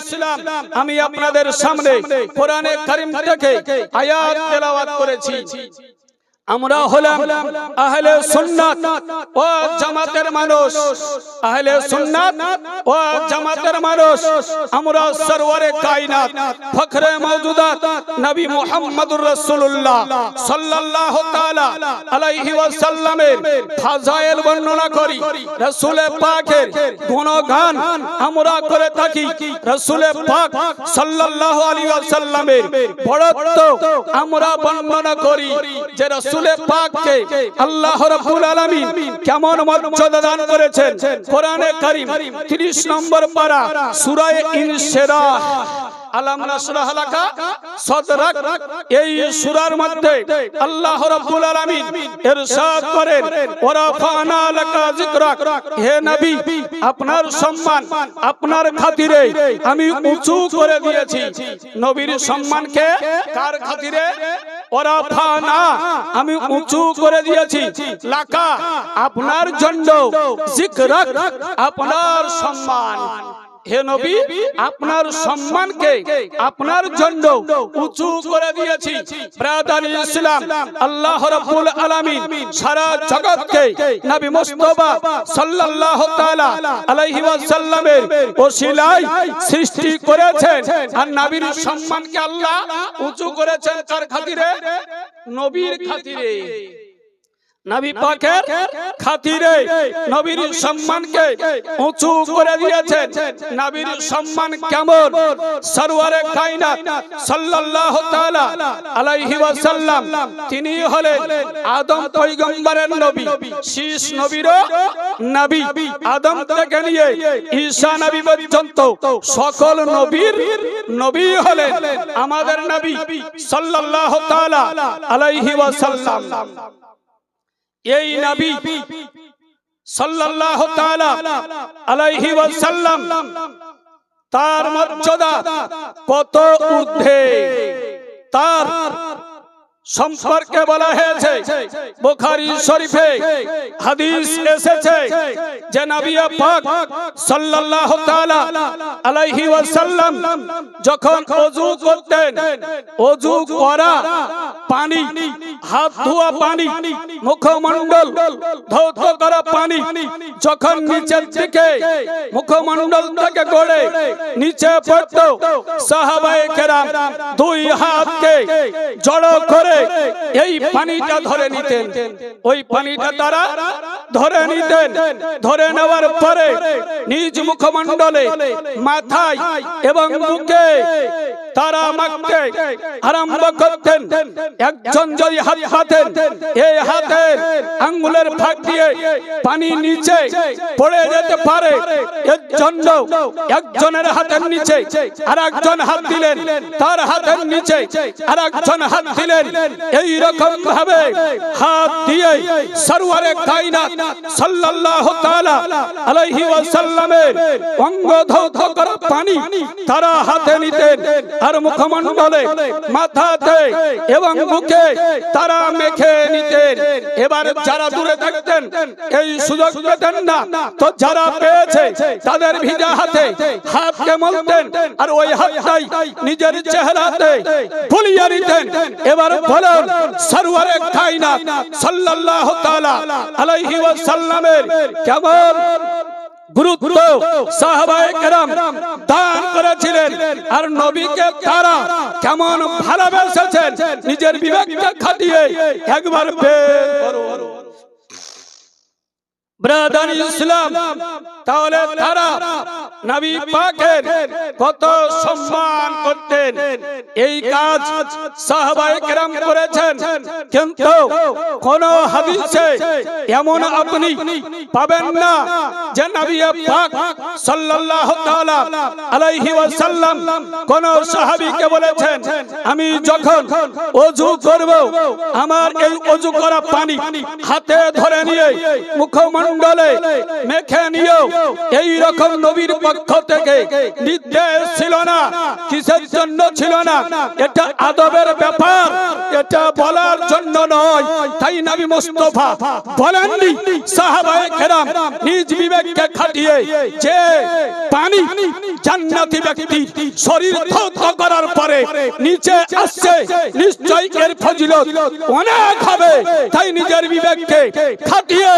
ইসলাম আমি আপনাদের সামনে কোরআনে কারিম থেকে আয়াত তেলাওয়াত করেছি। আমরা হলাম আহলে সুন্নাত, ও জামাতের মানুষ। আহলে সুন্নাত, ও জামাতের মানুষ। আমরা সরওয়ারে কায়নাত, ফখরে মওজুদাত, নবী মুহাম্মদুর রাসূলুল্লাহ সাল্লাল্লাহু তাআলা আলাইহি ওয়াসাল্লামের ফাজাইল বর্ণনা করি। রাসূলে পাকের গুণগান আমরা করে থাকি। রাসূলে পাক সাল্লাল্লাহু আলাইহি ওয়াসাল্লামের বড়ত্ব আমরা বর্ণনা করি যে রাসূলে পাককে আল্লাহ রাব্বুল আলামিন কেমন মর্যাদা দান করেছেন? কোরআনে কারীম 30 নম্বর পারা সূরা ইনশিরাহ। আলাম নাশরাহ লাকা সাদরাক এই সূরার মধ্যে আল্লাহ রাব্বুল আলামিন ইরশাদ করেন ওয়ারাফানা লাকা যিকরাক হে নবী আপনার সম্মান আপনার খাতিরে আমি উঁচু করে দিয়েছি। নবীর সম্মানকে কার খাতিরে? আমি উঁচু করে দিয়েছি। লাকা আপনার জন্য আপনার সম্মান। হে নবী আপনার সম্মানকে আপনার জন্য উঁচু করে দিয়েছি। ব্রাদার ইসলাম আল্লাহ রাব্বুল আলামিন সারা জগৎকে নবী মুস্তাফা সাল্লাল্লাহু তাআলা আলাইহি ওয়াসাল্লামের ওসিলায় সৃষ্টি করেছেন। আর নবীর সম্মানকে আল্লাহ উঁচু করেছেন কার খাতিরে? নবীর খাতিরে। নবী পাকের খাতিরে নবীর সম্মানকে উঁচু করে দিয়েছেন। নবীর সম্মান কেমন? সরওয়ারে কায়নাত সাল্লাল্লাহু তাআলা আলাইহি ওয়াসাল্লাম তিনি হলেন আদম পয়গম্বরের নবী। শীষ নবীর নবী। আদম থেকে নিয়ে ঈসা নবী পর্যন্ত সকল নবীর নবী হলেন আমাদের নবী সাল্লাল্লাহু তাআলা আলাইহি ওয়াসাল্লাম। এই নবী সাল্লাল্লাহু তাআলা আলাইহি ওয়াসাল্লাম তার মর্যাদা কত ঊর্ধ্বে? তার সম্পর্কে বলা হয়েছে বুখারী শরীফে হাদিস এসেছে যে নবী পাক সাল্লাল্লাহু তাআলা আলাইহি ওয়াসাল্লাম যখন ওযু করতেন ওযু করা পানি হাত ধোয়া পানি মুখমণ্ডল ধৌত করা পানি যখন নিচের দিকে মুখমণ্ডল থেকে গড়ে নিচে পড়ত সাহাবায়ে কেরাম দুই হাতকে জড়ো করে এই পানিটা ধরে নিতেন। ওই পানিটা তারা ধরে নিতেন। ধরে নেওয়ার পরে নিজ মুখমণ্ডলে, মাথায় এবং মুখে তারা মাখতে আরম্ভ করতেন। একজন যদি হাত হাতেন এই হাতের আঙ্গুলের ফাঁক দিয়ে পানি নিচে পড়ে যেতে পারে। এর জন্য একজনের হাতের নিচে আর একজন হাত দিলেন। তার হাতের নিচে আর একজন হাত দিলেন। এই রকম ভাবে হাত দিয়ে সরওয়ারে কায়নাত সাল্লাল্লাহু তাআলা আলাইহি ওয়াসাল্লামের অঙ্গ ধৌত করা পানি তারা হাতে নিতেন আর মুখমণ্ডলে মাথাতে এবং মুখে তারা মেখে নিতেন। এবার যারা দূরে থাকতেন এই সুযোগ পেতেন না। তো যারা পেয়েছে তাদের ভিজা হাতে হাতকে মলতেন আর ওই হাতটাই নিজের চেহারাতে ফুলিয়ে নিতেন। এবার বলেন সরওয়ারে কায়নাত সাল্লাল্লাহু তাআলা আলাইহি ওয়াসাল্লামের কেমন গুরুত্ব সাহাবায়ে কেরাম দান করেছিলেন আর নবীকে তারা কেমন ভালোবেসেছেন নিজের বিবেককে খাটিয়ে একবার বের করো ব্রাদার ইসলাম, তাহলে তারা নবী পাকের কত সম্মান করতেন। এই কাজ সাহাবায়ে কেরাম করেছেন। কিন্তু কোন হাদিসে এমন আপনি পাবেন না যে নবী পাক সাল্লাল্লাহু তাআলা আলাইহি ওয়াসাল্লাম কোন সাহাবীকে বলেছেন, আমি যখন ওযু করব, আমার এই ওযু করা পানি হাতে ধরে নিয়ে মুখমণ্ডল মুখমণ্ডলে মেখে নিও। এই রকম নবীর পক্ষ থেকে নির্দেশ ছিল না, কিসের জন্য ছিল না? এটা আদবের ব্যাপার, এটা বলার জন্য নয়। তাই নবী মুস্তফা বলেননি, সাহাবায়ে কেরাম নিজ বিবেককে খাটিয়ে যে পানি জান্নাতি ব্যক্তি শরীর ধৌত করার পরে নিচে আসছে নিশ্চয় এর ফজিলত অনেক হবে। তাই নিজের বিবেককে খাটিয়ে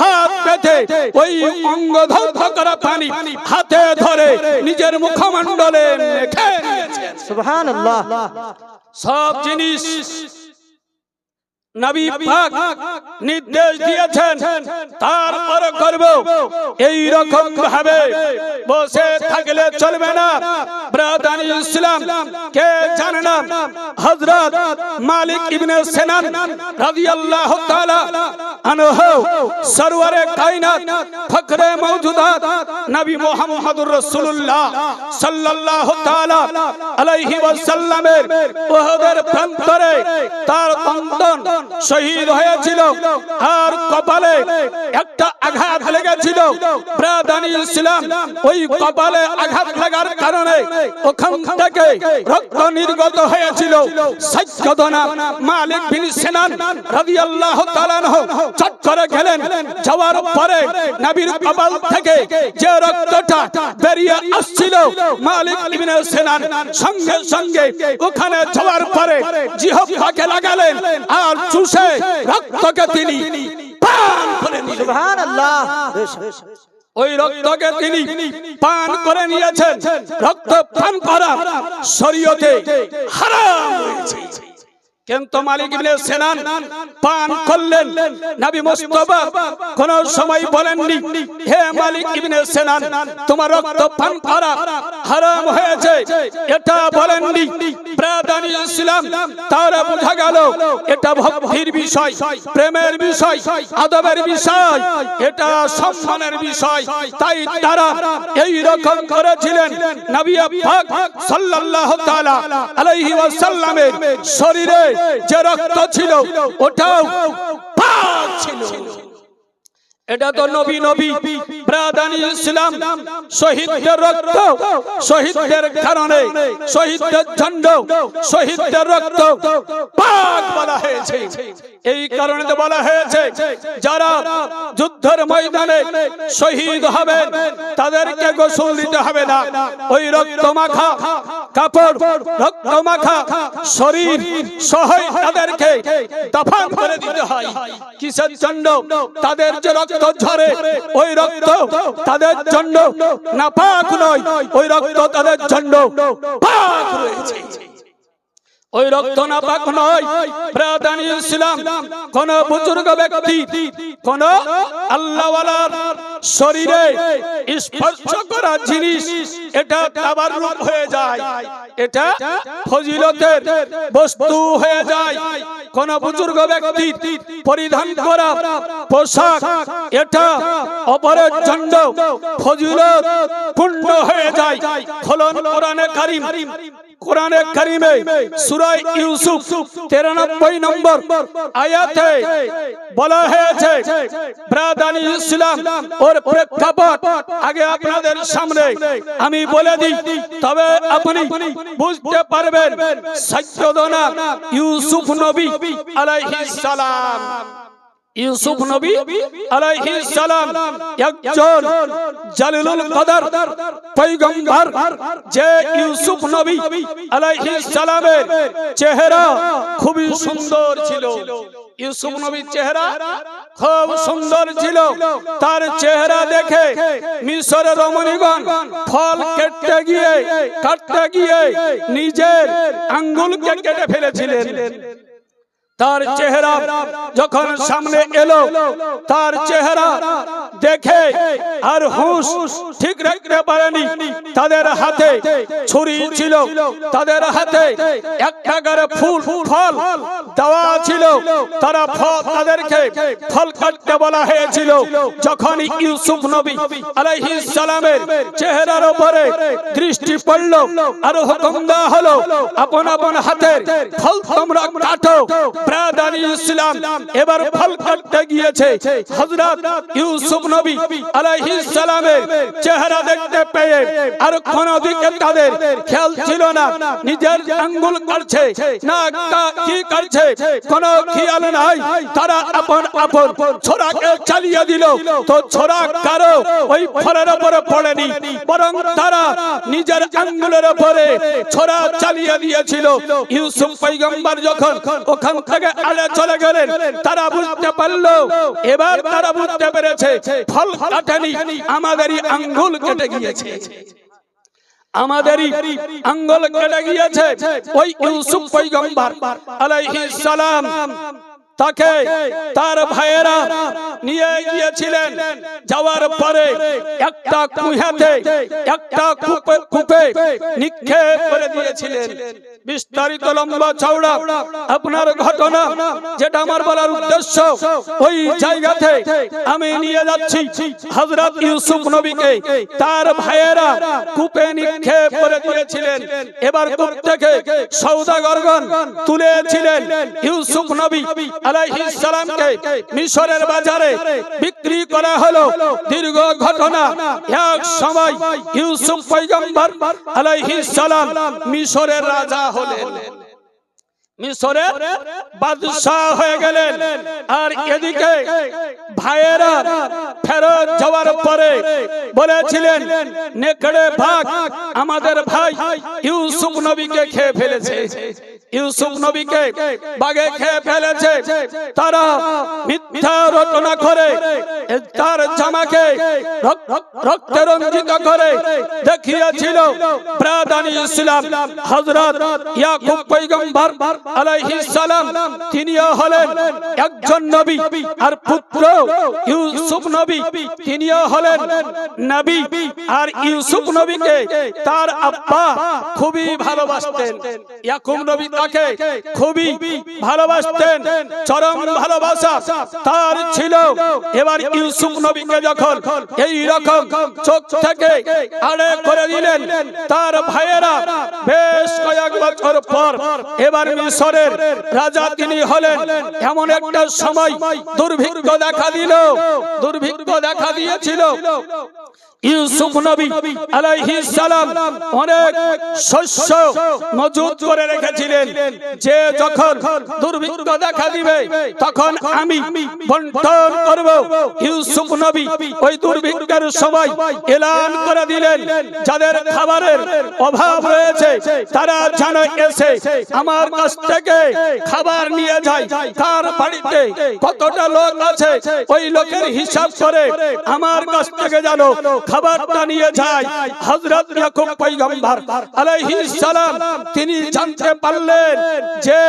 হাত পেতে ওই অঙ্গ ধৌত করা পানি হাতে ধরে নিজের মুখমণ্ডলে মেখে। সুবহানাল্লাহ সব জিনিস নবী পাক নির্দেশ দিয়েছেন তারপর করব। এই রকম ভাবে বসে থাকলে চলবে না। ব্রাদান ইসলাম কে জানে না? হযরত মালিক ইবনে সিনান রাদিয়াল্লাহু তাআলা আনহু সরওয়ারে কায়নাত ফখরে মওজুদাত নবী মুহাম্মদুর রাসূলুল্লাহ সাল্লাল্লাহু তাআলা আলাইহি ওয়াসাল্লামের উহুদের প্রান্তরে তার অন্তন শহীদ হয়েছিল। আর কপালে একটা আঘাত লেগেছিল। ব্রাদানি ইসলাম, ওই কপালে আঘাত লাগার কারণে ওখান থেকে রক্ত নির্গত হয়েছিল। মালিক বিন রাদিয়াল্লাহু তাআলা গেলেন। যাওয়ার পরে নবীর কপাল থেকে যে রক্তটা বেরিয়ে আসছিল, মালিক ইবনে সঙ্গে সঙ্গে ওখানে যাওয়ার পরে জিহ্বাকে লাগালেন। আর চুষে রক্তকে তিনি পান করে নিলেন সুবহানাল্লাহ। ওই রক্তকে তিনি পান করে নিয়েছেন। রক্ত পান করা শরীয়তে হারাম হয়েছে কিন্তু মালিক ইবনে সেনান পান করলেন। নবী মুস্তাফা কোন সময় বলেননি হে মালিক ইবনে সেনান তোমার রক্ত পান করা হারাম হয়েছে। এটা বলেননি ব্রাদানি ইসলাম। তারা বোঝা গেল এটা ভক্তির বিষয় প্রেমের বিষয় আদবের বিষয় এটা সম্মানের বিষয়। তাই তারা এই রকম করেছিলেন। নবী পাক সাল্লাল্লাহু তাআলা আলাইহি ওয়াসাল্লামের শরীরে যে রক্ত ছিল ওটাও ছিল। এটা তো নবী নবী। ব্রাদানি ইসলাম, শহীদদের রক্ত, শহীদদের কারণে শহীদদের জন্য শহীদদের রক্ত পাক বলা হয়েছে। এই কারণে তো বলা হয়েছে, যারা যুদ্ধের ময়দানে শহীদ হবেন, তাদেরকে গোসল দিতে হবে না। ওই রক্ত মাখা কাপড় রক্ত মাখা শরীর সহ তাদেরকে দফন করে দিতে হয়। কিসের জন্য? তাদের যে রক্ত ঝরে, ওই রক্ত তাদের জন্য না পাক নয়, ওই রক্ত তাদের জন্য পাক রয়েছে। ওই রক্ত না পাক নয় প্রাদানি ইসলাম, কোন বুজুর্গ ব্যক্তি, কোন আল্লাহওয়ালার শরীরে স্পর্শ করা জিনিস, এটা তাবাররুক হয়ে যায়, এটা ফজিলতের বস্তু হয়ে যায়। কোন বুজুর্গ ব্যক্তি পরিধান করা পোশাক, এটা অপরের জন্য ফজিলত পূর্ণ হয়ে যায়। খলন কোরআনে কারিম। কোরআনে কারিমে সূরা ইউসুফ 93 নম্বর আয়াতে বলা হয়েছে, ব্রাদানি ইসলাম, ওর প্রেক্ষাপট আগে আপনাদের সামনে আমি বলে দিই, তবে আপনি বুঝতে পারবেন, সৈয়দনা ইউসুফ নবী আলাইহিস সালাম। ইউসুফ নবী আলাইহিস সালাম একজন জালিলুল কদর পয়গম্বর যে ইউসুফ নবী আলাইহিস সালামের চেহারা খুবই সুন্দর ছিল। ইউসুফ নবীর চেহারা খুব সুন্দর ছিল। তার চেহারা দেখে মিশরের রমণীগণ ফল কেটে গিয়ে কাটতে গিয়ে নিজের আঙ্গুলকে কেটে ফেলেছিলেন। তার চেহারা যখন সামনে এলো তার চেহারা দেখে আর হুঁশ ঠিক রাখতে পারেনি। তাদের হাতে ছুরি ছিল তাদের হাতে একটা করে ফুল ফল দেওয়া ছিল। তারা ফল তাদেরকে ফল কাটতে বলা হয়েছিল। যখন ইউসুফ নবী আলাইহিস সালামের চেহারার উপরে দৃষ্টি পড়ল আর হুকুম দেওয়া হলো আপন আপন হাতের ফল তোমরা কাটো। তারা আপন চালিয়ে দিল। তো ছোড়া ওই ফলের উপরে পড়েনি তারা নিজের আঙ্গুলের উপরে ছোড়া চালিয়ে দিয়েছিল। ইউসুফ পৈগম্বর যখন ওখান থেকে আড়ে চলে গেলেন, তারা বুঝতে পারল। এবার তারা বুঝতে পেরেছে, ফল কাটেনি, আমাদেরই আঙ্গুল কেটে গিয়েছে। আমাদেরই আঙ্গুল কেটে গিয়েছে ওই ইউসুফ পৈগম্বর সালাম। তাকে তার ভাইয়েরা নিয়ে গিয়েছিলেন। যাওয়ার পরে একটা কুহাতে, একটা কূপে নিক্ষেপ করে দিয়েছিলেন। বিস্তারিত লম্বা চওড়া আপনার ঘটনা যেটা আমার বলার উদ্দেশ্য ওই জায়গাতে আমি নিয়ে যাচ্ছি হযরত ইউসুফ নবীকে। তার ভাইয়েরা কূপে নিক্ষেপ করে দিয়েছিলেন। এবার কূপ থেকে সৌদাগরগণ তুলেছিলেন ইউসুফ নবী আলাইহিস সালামকে মিশরের বাজারে বিক্রি করা হলো। দীর্ঘ ঘটনা। এক সময় ইউসুফ পয়গম্বর আলাইহিস সালাম মিশরের রাজা হলেন মিশরের বাদশাহ হয়ে গেলেন। আর এদিকে ভাইয়েরা ফেরত যাওয়ার পরে বলেছিলেন, নেকড়ে ভাগ আমাদের ভাই ইউসুফ নবীকে খেয়ে ফেলেছে। ইউসুফ নবীকে বাগে খেয়ে ফেলেছে। তারা মিথ্যা রচনা করে তার জামাকে রক- রক্তে রঞ্জিত করে দেখিয়েছিল। প্রাদানি ইসলাম হযরত ইয়াকুব পয়গম্বর তিনিও হলেন একজন নবী, আর পুত্র ইউসুফ নবী, তিনিও হলেন নবী, আর ইউসুফ নবীকে তার আব্বা খুবই ভালোবাসতেন। ইয়াকুব নবী তাকে খুবই ভালোবাসতেন, চরম ভালোবাসা তার ছিল। এবার ইউসুফ নবীকে যখন এই রকম চোখ থেকে আড়ে করে দিলেন তার ভাইয়েরা বেশ কয়েক বছর পর এবার মিশরের রাজা তিনি হলেন। এমন একটা সময় দুর্ভিক্ষ দেখা দিল। দুর্ভিক্ষ দেখা দিয়েছিল। ইউসুফ নবী সালাম অনেক শস্য মজুদ করে রেখেছিলেন। যে যখন দুর্ভিক্ষ দেখা দিবে, তখন আমি বন্টন করব। ইউসুফ নবী ওই দুর্ভিক্ষের সময় এলান করে দিলেন। যাদের খাবারের অভাব রয়েছে, তারা যেন এসে আমার কাছ থেকে খাবার নিয়ে যায় তার বাড়িতে কতটা লোক আছে, ওই লোকের হিসাব করে আমার কাছ থেকে জানো খাবারটা নিয়ে যায় হযরত ইয়াকুব পয়গম্বর আলাইহিস সালাম, তিনি জানতে পারলেন যে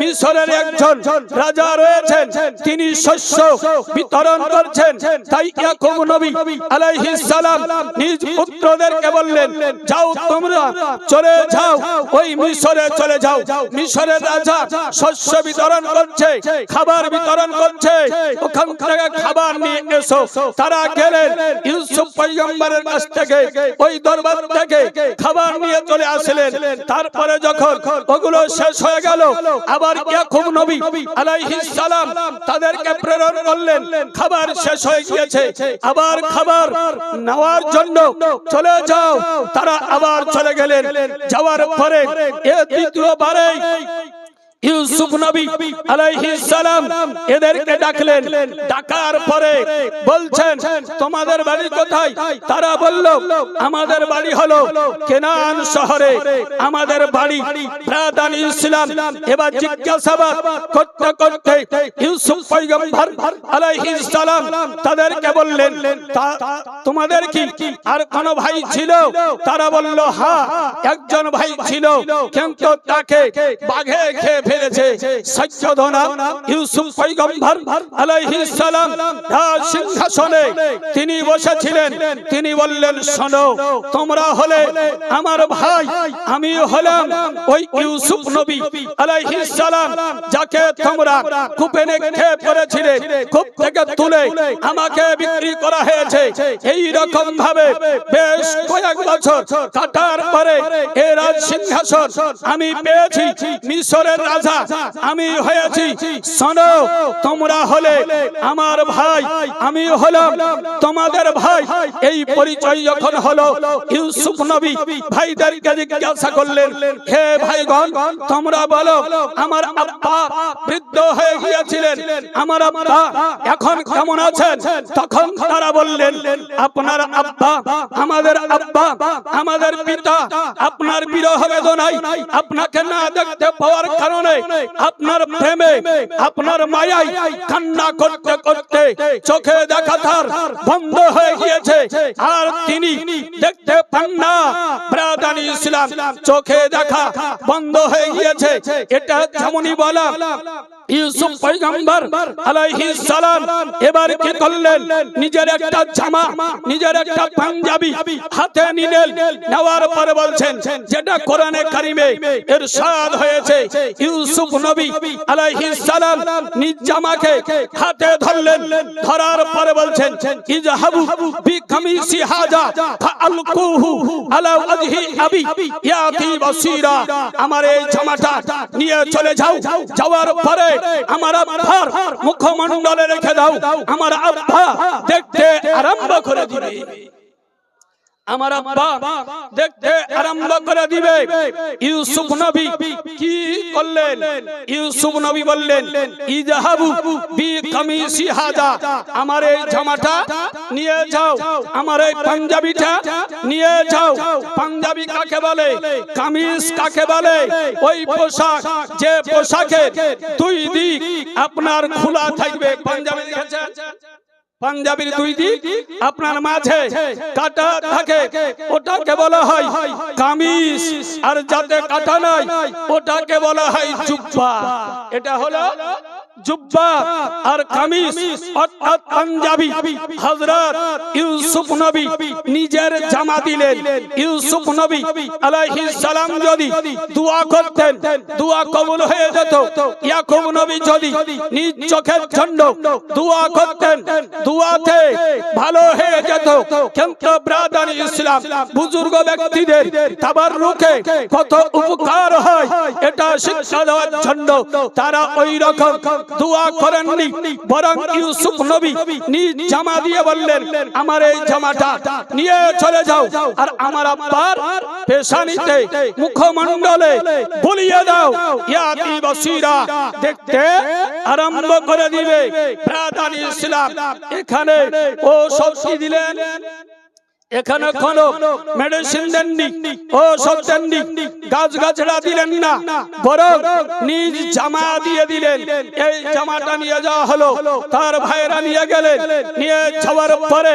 মিশরের একজন রাজা রয়েছেন। তিনি শস্য বিতরণ করছেন। তাই ইয়াকুব নবী আলাইহিস সালাম নিজ পুত্রদেরকে বললেন, যাও তোমরা চলে যাও, ওই মিশরে চলে যাও। মিশরের রাজা শস্য বিতরণ করছে, খাবার বিতরণ করছে, ওখান থেকে খাবার নিয়ে এসো। তারা গেলেন ইউসুফ পয়গম্বরের কাছ থেকে, ওই দরবার থেকে খাবার নিয়ে চলে আসলেন। তারপরে যখন ওগুলো শেষ হয়ে গেল, আবার ইয়াকুব নবী আলাইহিস সালাম তাদেরকে প্রেরণ করলেন। খাবার শেষ হয়ে গিয়েছে, আবার খাবার নেওয়ার জন্য চলে যাও। তারা আবার চলে গেলেন। যাওয়ার পরে এ দ্বিতীয়বারে ইউসুফ নবী আলাইহিস সালাম এদেরকে ডাকলেন। ডাকার পরে বলছেন তোমাদের বাড়ি কোথায়? তারা বলল আমাদের বাড়ি হলো কেনান শহরে। আমাদের বাড়ি প্রাদান ইসলাম। এবার জিজ্ঞাসাবাদ করতে করতে ইউসুফ পয়গম্বর আলাইহিস সালাম তাদেরকে বললেন তোমাদের কি আর কোন ভাই ছিল? তারা বলল হ্যাঁ একজন ভাই ছিল। কিন্তু তাকে বাঘে খেয়ে ফেলেছে সৈয়দনা ইউসুফ পয়গম্বর আলাইহিস সালাম রাজ সিংহাসনে তিনি বসেছিলেন। তিনি বললেন, শোনো, তোমরা হলে আমার ভাই, আমি হলাম ওই ইউসুফ নবী আলাইহিস সালাম, যাকে তোমরা কূপে নিক্ষেপ করেছিলে, কূপ থেকে তুলে আমাকে বিক্রি করা হয়েছে। এই রকম ভাবে বেশ কয়েক বছর কাটার পরে এ রাজ সিংহাসন আমি পেয়েছি মিশরের রাজা আমি হয়েছি শোনো তোমরা হলে আমার ভাই আমি হলাম তোমাদের ভাই। এই পরিচয় যখন হলো, ইউসুফ নবী ভাইদেরকে জিজ্ঞাসা করলেন, হে ভাইগণ, তোমরা বলো, আমার আব্বা বৃদ্ধ হয়ে গিয়েছিলেন, আমার আব্বা এখন কেমন আছেন? তখন তারা বললেন, আপনার আব্বা, আমাদের আব্বা, আমাদের পিতা, আপনার বিরহ বেদনায় আপনাকে না দেখতে পাওয়ার কারণে আপনার প্রেমে, আপনার মায়ায় কান্না করতে করতে চোখে দেখা তার বন্ধ হয়ে গিয়েছে। আর তিনি দেখতে পান না। ব্রাদানি ইসলাম, চোখে দেখা বন্ধ হয়ে গিয়েছে। এটা যেমনই বলা ইউসুফ পয়গম্বর আলাইহিস সালাম এবার কি করলেন? নিজের একটা জামা নিজের একটা পাঞ্জাবি হাতে নিলেন। নেওয়ার পরে বলছেন যেটা কোরআনে কারিমে ইরশাদ হয়েছে ইউসুফ নবী আলাইহিস সালাম নিজ জামাকে হাতে ধরলেন। ধরার পরে বলছেন ইজহাবু বি কামিসি হাজা ফাআলকুহু আলা ওয়াজহি আবি ইয়াতি বাসীরা আমার এই জামাটা নিয়ে চলে যাও। যাওয়ার পরে আমার আব্বার মুখমণ্ডলে রেখে দাও। আমার আব্বা দেখতে আরম্ভ করে দিবে। আমার আব্বা দেখতে আরম্ভ করে দিবে। ইউসুফ নবী কি করলেন? ইউসুফ নবী বললেন, ইজাহাবু বি কামিসি হাজা, আমার এই জামাটা নিয়ে যাও, আমার এই পাঞ্জাবিটা নিয়ে যাও। পাঞ্জাবি কাকে বলে? কামিজ কাকে বলে? ওই পোশাক, যে পোশাকে দুই দিক আপনার খোলা থাকবে। পাঞ্জাবি দেখেছেন? পাঞ্জাবির দুই দিক আপনার মাঝে কাটা থাকে ওটাকে বলা হয় কামিজ আর যাতে কাটা নাই ওটাকে বলা হয় জুব্বা। এটা হলো জুব্বা আর কামিজ অর্থাৎ পাঞ্জাবি। হযরত ইউসুফ নবী নিজের জামা দিলেন। ইউসুফ নবী আলাইহিস সালাম যদি দোয়া করতেন দোয়া কবুল হয়ে যেত। ইয়াকুব নবী যদি নিজ চোখের জন্য দোয়া করতেন দোয়াতে ভালো হয়ে যেত। কিন্তু ব্রাদার ইসলাম, বুজুর্গ ব্যক্তিদের তাবাররুকে কত উপকার হয়, এটা শিক্ষা দেওয়ার জন্য তারা ওই রকম দোয়া করেননি। বরং ইউসুফ নবী নিজ জামা দিয়ে বললেন, আমার এই জামাটা নিয়ে চলে যাও। আর আমার আব্বার পেশানিতে মুখমণ্ডলে বলিয়ে দাও। ইয়াতি বসিরা দেখতে আরম্ভ করে দিবে। ব্রাদার ইসলাম এখানে ও সবজি দিলেন? এখানে কোন মেডিসিন দেননি ও সব দেননি গাছ গাছড়া দিলেন না। বরং নিজ জামা দিয়ে দিলেন। এই জামাটা নিয়ে যাওয়া হলো। তার ভাইরা নিয়ে গেলেন। নিয়ে যাওয়ার পরে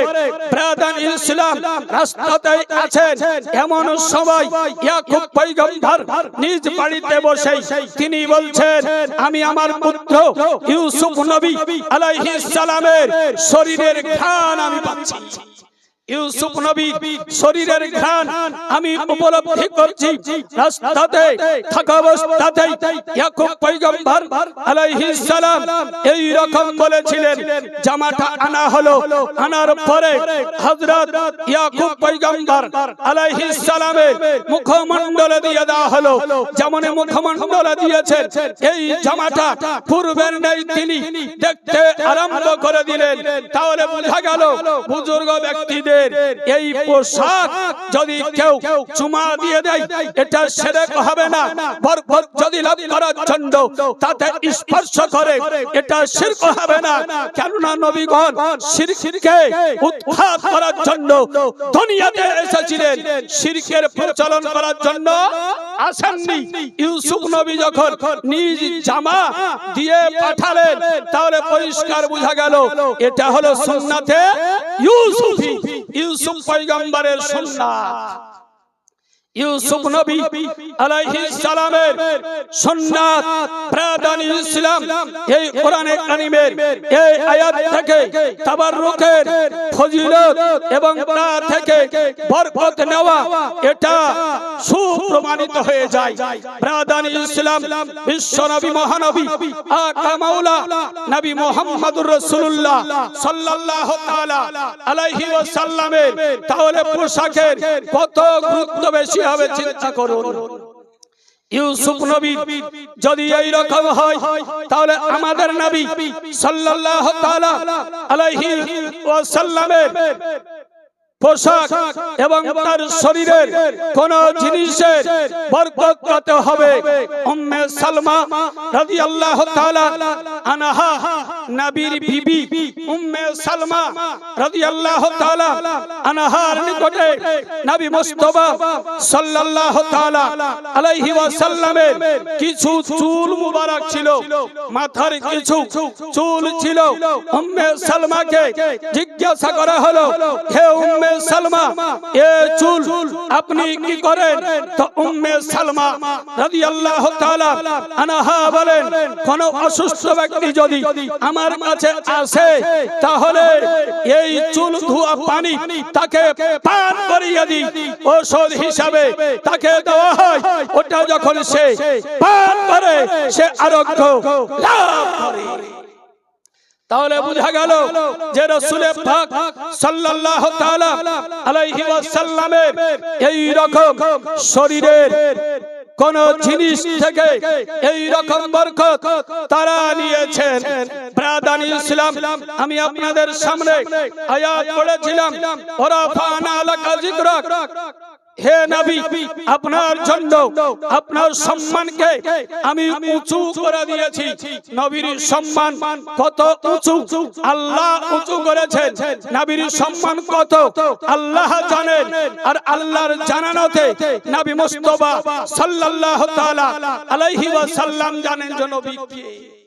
ব্রাদান ইসলাম রাস্তাতে আছেন। এমন সময় ইয়াকুব পয়গম্বর নিজ বাড়িতে বসে তিনি বলছেন আমি আমার পুত্র ইউসুফ নবী আলাইহিস সালামের শরীরের ঘ্রাণ আমি পাচ্ছি। ইউসুফ নবী শরীরের ঘ্রাণ আমি উপলব্ধি করছি রাস্তাতে থাকা অবস্থাতে ইয়াকুব পয়গম্বর আলাইহিস সালাম এই রকম বলেছিলেন জামাটা আনা হলো আনার পরে হযরত ইয়াকুব পয়গম্বর আলাইহিস সালামের মুখমণ্ডলে দিয়ে দেওয়া হলো যেমন মুখমণ্ডলে দিয়েছেন এই জামাটা পূর্বের নেই তিনি দেখতে আরম্ভ করে দিলেন। তাহলে বোঝা গেল বুজুর্গ ব্যক্তিদের এই পোশাক যদি কেউ চুমা দিয়ে দেয়, এটা সেরে হবে না। বরকত যদি লাভ করার জন্য তাতে স্পর্শ করে, এটা শিরক হবে না। কেননা নবীগণ শিরকে উৎখাত করার জন্য দুনিয়াতে এসেছিলেন। শিরকের প্রচলন করার জন্য আসেননি। ইউসুফ নবী যখন নিজ জামা দিয়ে পাঠালেন তাহলে পরিষ্কার বোঝা গেল এটা হলো সুন্নাতে ইউসুফি। ইউসুফ পয়গম্বরের সুন্নাত। ইউসুফ নবী আলাইহিস সালামের সুন্নাত প্রাদান ইসলাম এই কোরআনে কারিমের এই আয়াত থেকে তাবাররুকের ফজিলত এবং তা থেকে বরকত নেওয়া এটা সুপ্রমাণিত হয়ে যায়। প্রাদান ইসলাম বিশ্ব নবী মহানবী আকা মাওলা নবী মুহাম্মদুর রাসূলুল্লাহ সাল্লাল্লাহু তাআলা আলাইহি ওয়াসাল্লামের। তাহলে পোশাকের কত গুরুত্ব বেশি হবে চিন্তা করুন। ইউসুফ নবী যদি এই রকম হয়, তাহলে আমাদের নবী সাল্লাল্লাহু তাআলা আলাইহি ওয়াসাল্লামের পোশাক এবং তার শরীরের কোন জিনিসের বরকত কত হবে। উম্মে সালমা রাদিয়াল্লাহু তাআলা আনহা নবীর বিবি উম্মে সালমা রাদিয়াল্লাহু তাআলা আনহার নিকটে নবী মুস্তাফা সাল্লাল্লাহু তাআলা আলাইহি ওয়াসাল্লামের কিছু চুল মুবারক ছিল। মাথার কিছু চুল ছিল। উম্মে সালমাকে জিজ্ঞাসা করা হলো হে উম্মে সালমা, এ চুল আপনি কি করেন? তো উম্মে সালমা রাদিয়াল্লাহু তাআলা আনহা বলেন, কোন অসুস্থ ব্যক্তি যদি আমার কাছে আসে, তাহলে এই চুল ধোয়া পানি তাকে পান করিয়ে দিই। ঔষধ হিসাবে তাকে দেওয়া হয়। ওটা যখন সে পান করে, সে আরোগ্য লাভ করে। তাহলে বোঝা গেল যে রসুল পাক সাল্লাল্লাহু তাআলা আলাইহি ওয়াসাল্লামের এই রকম শরীরের কোন জিনিস থেকে এই রকম বরকত তারা নিয়েছেন। ব্রাদানি ইসলাম আমি আপনাদের সামনে আয়াত পড়েছিলাম। ওরা ফানা লাকা যিকরাক হে নবী, আপনার জন্য, আপনার সম্মানকে আমি উঁচু করে দিয়েছি। নবীর সম্মান কত উঁচু? আল্লাহ উঁচু করেছেন। নবীর সম্মান কত? আল্লাহ জানেন। আর আল্লাহর জানানোতে নবী মুস্তাফা সাল্লাল্লাহু তাআলা আলাইহি ওয়াসাল্লাম জানেন যে নবী কে।